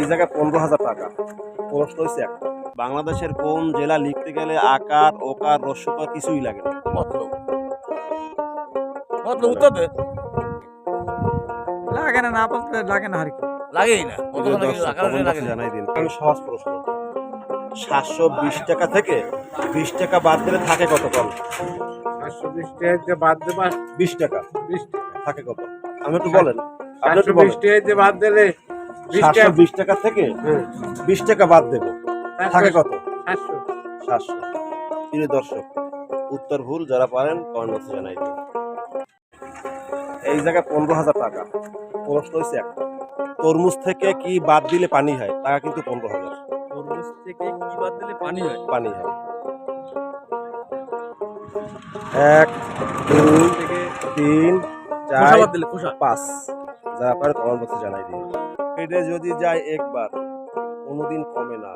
এই জায়গায় পনেরো হাজার টাকা। প্রশ্ন হয়েছে একটা বাংলাদেশের কোন জেলা লিখতে গেলে আকার ওকার রস্যকার কিছুই লাগে না? মতলব। মতলব উত্তর দে। লাগে না না বলতে লাগে না লাগেই না। জানাই দিন। আমি সহজ প্রশ্ন। সাতশো বিশ টাকা থেকে বিশ টাকা বাদ দিলে থাকে কত কম সাতশো বিশ টাকা বাদ দেবা বিশ টাকা। বিশ থাকে কত? আমি একটু বলেন। আপনি একটু বিশ বলেন। টাকা বাদ দিলে সাতশো টাকা। বিশ টাকা থেকে বিশ টাকা বাদ দেবো। থাকে কত? সাতশো। প্রিয় দর্শক উত্তর ভুল যারা পারেন কমেন্ট জানাই দিন। এই জায়গায় পনেরো হাজার টাকা। প্রশ্ন হয়েছে একটা তরমুজ থেকে কি বাদ দিলে পানি হয়? টাকা কিন্তু পনেরো হাজার। তরমুজ থেকে কি বাদ দিলে পানি হয়? পানি হয়। এক দুই তিন চার পাঁচ। যারা পারে কমেন্ট বক্সে জানাই দিন। পেটে যদি যায় একবার কোনোদিন কমে না।